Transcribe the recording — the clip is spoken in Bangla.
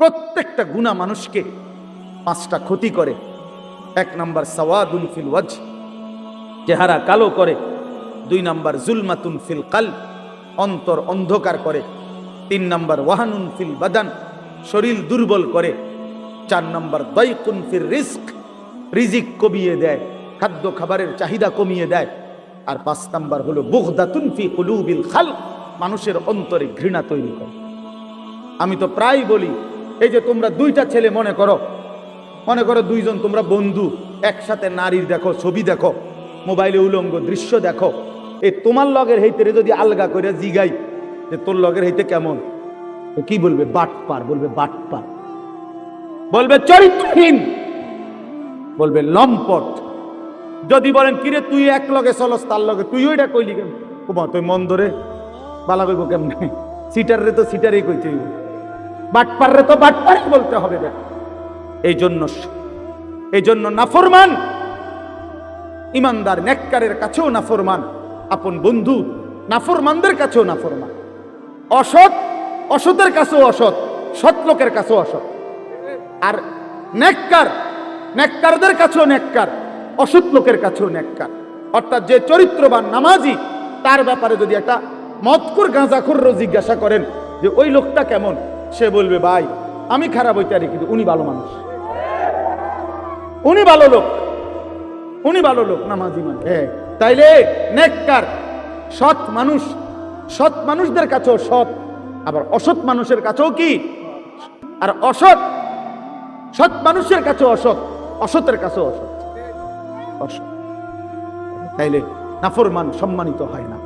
প্রত্যেকটা গুণা মানুষকে পাঁচটা ক্ষতি করে। এক নাম্বার সওয়াদুন ফিল ওয়াজ চেহারা কালো করে। দুই নাম্বার জুলমাতুন ফিল কাল অন্তর অন্ধকার করে। তিন নাম্বার ওয়াহানুন ফিল বাদান, শরীর দুর্বল করে। চার নাম্বার দয়কুন ফিল রিস্ক রিজিক কমিয়ে দেয়, খাদ্য খাবারের চাহিদা কমিয়ে দেয়। আর পাঁচ নাম্বার হলো বুগদাতুন ফি কুলুবিল খাল মানুষের অন্তরে ঘৃণা তৈরি করে। আমি তো প্রায় বলি এই যে তোমরা দুইটা ছেলে মনে করো মনে করো দুইজন তোমরা বন্ধু, একসাথে নারীর দেখো, ছবি দেখো, মোবাইলে উলঙ্গ দৃশ্য দেখো এই তোমার লগের হইতে যদি আলগা করে জিগাই যে তোর লগের হইতে কেমন? কি বলবে? বাটপার বলবে বাটপার। বলবে চরিত্রহীন, বলবে লম্পট। যদি বলেন, কিরে, তুই এক লগে চলস, তার লগে তুই ওইটা কইলি কেন তুই মন ধরে বালা কইব কেমনে? সিটার রে তো সিটারই কইতে হইব বাটপার রে তো বাটপারই বলতে হবে এই জন্য এই জন্য নাফরমান, ইমানদার নেককারের কাছেও নাফরমান, আপন বন্ধু নাফরমানদের কাছেও নাফরমান। অসৎ, অসতের কাছেও অসৎ, সৎ লোকের কাছেও অসৎ। আর নেককার, নেককারদের কাছেও নেককার, অসৎ লোকের কাছেও নেককার। অর্থাৎ যে চরিত্রবান নামাজি, তার ব্যাপারে যদি একটা মতকুর গাঁজাখুর জিজ্ঞাসা করেন যে ওই লোকটা কেমন? সে বলবে ভাই আমি খারাপ হইতে পারি কিন্তু উনি ভালো মানুষ। উনি ভালো লোক উনি ভালো লোক নামাজি মানে হ্যাঁ। তাইলে নেককার সৎ মানুষ সৎ মানুষদের কাছেও সৎ আবার অসৎ মানুষের কাছেও কি? আর অসৎ সৎ মানুষের কাছে অসৎ অসতের কাছেও অসৎ। অসৎ। তাইলে নাফরমান সম্মানিত হয় না।